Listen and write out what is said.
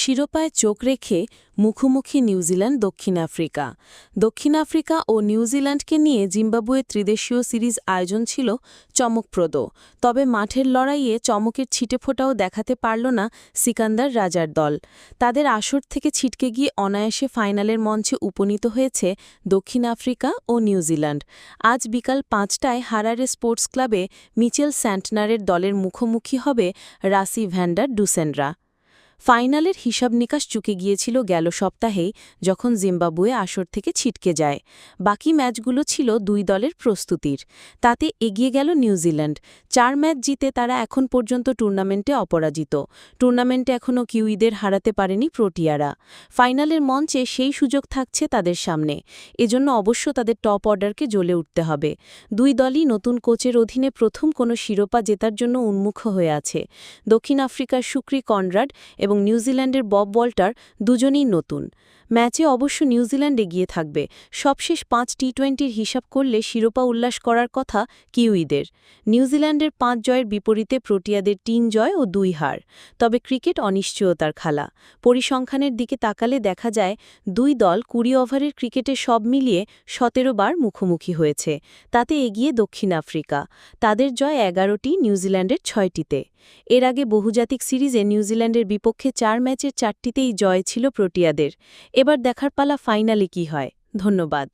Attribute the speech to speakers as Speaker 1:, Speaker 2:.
Speaker 1: শিরোপায় চোখ রেখে মুখোমুখি নিউজিল্যান্ড, দক্ষিণ আফ্রিকা। দক্ষিণ আফ্রিকা ও নিউজিল্যান্ডকে নিয়ে জিম্বাবুয়ে ত্রিদেশীয় সিরিজ আয়োজন ছিল চমকপ্রদ। তবে মাঠের লড়াইয়ে চমকের ছিটেফোঁটাও দেখাতে পারল না সিকান্দার রাজার দল। তাদের আসর থেকে ছিটকে গিয়ে অনায়াসে ফাইনালের মঞ্চে উপনীত হয়েছে দক্ষিণ আফ্রিকা ও নিউজিল্যান্ড। আজ বিকাল পাঁচটায় হারারে স্পোর্টস ক্লাবে মিচেল স্যান্টনারের দলের মুখোমুখি হবে রাসি ভ্যান্ডার ডুসেনরা। ফাইনালের হিসাব নিকাশ চুকে গিয়েছিল গেল সপ্তাহেই, যখন জিম্বাবুয়ে আসর থেকে ছিটকে যায়। বাকি ম্যাচগুলো ছিল দুই দলের প্রস্তুতির। তাতে এগিয়ে গেল নিউজিল্যান্ড চার ম্যাচ জিতে তারা এখন পর্যন্ত টুর্নামেন্টে অপরাজিত। টুর্নামেন্টে এখনও কিউইদের হারাতে পারেনি প্রোটিয়ারা। ফাইনালের মঞ্চে সেই সুযোগ থাকছে তাদের সামনে। এজন্য অবশ্য তাদের টপ অর্ডারকে জ্বলে উঠতে হবে। দুই দলই নতুন কোচের অধীনে প্রথম কোনো শিরোপা জেতার জন্য উন্মুখ হয়ে আছে। দক্ষিণ আফ্রিকার সুক্রি কনরাড এবং নিউজিল্যান্ডের বব ওয়াল্টার দুজনেই নতুন। ম্যাচে অবশ্য নিউজিল্যান্ড এগিয়ে থাকবে। সবশেষ পাঁচ টি টোয়েন্টির হিসাব করলে শিরোপা উল্লাস করার কথা কিউইদের। নিউজিল্যান্ডের পাঁচ জয়ের বিপরীতে প্রোটিয়াদের তিন জয় ও দুই হার। তবে ক্রিকেট অনিশ্চয়তার খেলা। পরিসংখ্যানের দিকে তাকালে দেখা যায়, দুই দল কুড়ি ওভারের ক্রিকেটে সব মিলিয়ে সতেরো বার মুখোমুখি হয়েছে। তাতে এগিয়ে দক্ষিণ আফ্রিকা। তাদের জয় এগারোটি, নিউজিল্যান্ডের ছয়টিতে। এর আগে বহুজাতিক সিরিজে নিউজিল্যান্ডের বিপক্ষে চার ম্যাচের চারটিতেই জয় ছিল প্রোটিয়াদের। এবার দেখার পালা ফাইনালি কি হয়? ধন্যবাদ।